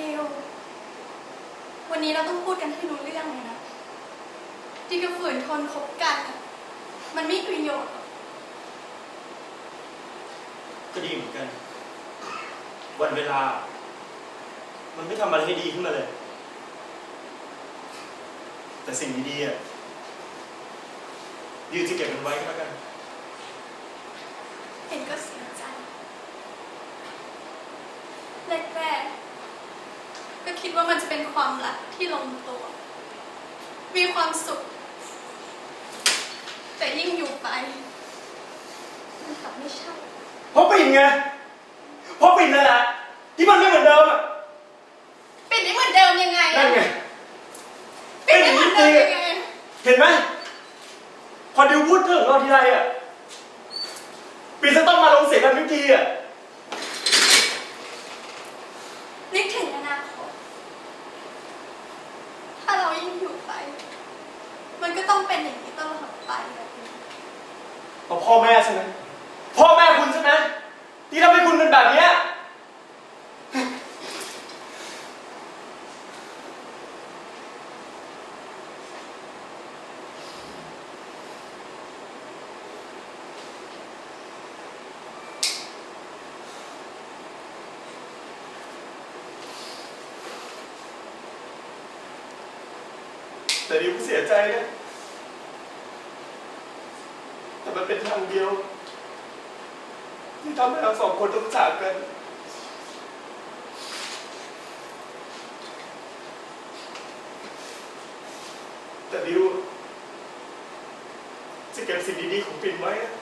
ดิววันนี้เราต้องพูดกันให้รู้เรื่องเลยนะที่กระฝืนทนคบกันอะมันไม่มีประโยชน์หรอกก็ดีเหมือนกัน วันเวลา มันไม่ทำอะไรให้ดีขึ้นมาเลย แต่สิ่งดีๆอะดิวจะเก็บมันไว้ก็แล้วกัน เห็นก็เสียใจแรกๆ ก็คิดว่ามันจะเป็นความรักที่ลงตัว มีความสุข แต่ยิ่งอยู่ไป มันกลับไม่ใช่ เพราะปิ่นไง เพราะปิ่นนั่นแหละที่มันไม่เหมือนเดิมอะเป็นได้เหมือนเดิมยังไงอะนั่นไง เป็นได้เหมือนเดิมยังไง เห็นไหมพอดิวพูดถึงเราทีไรอะปิ่นจะต้องมาลงเสียงกันทุกทีอะนึกถึงอนาคต ถ้าเรายิ่งอยู่ไป มันก็ต้องเป็นอย่างนี้ตลอดไปแบบนี้เพราะพ่อแม่ใช่ไหมพ่อแม่คุณใช่ไหมที่ทำให้คุณเป็นแบบเนี้ย แต่ดิวเสียใจนะแต่มันเป็นทางเดียว ที่ทำให้เราสองคนต้องจากกันแต่ดิวจะเก็บสิ่งดีๆของปิ่นไว้นะ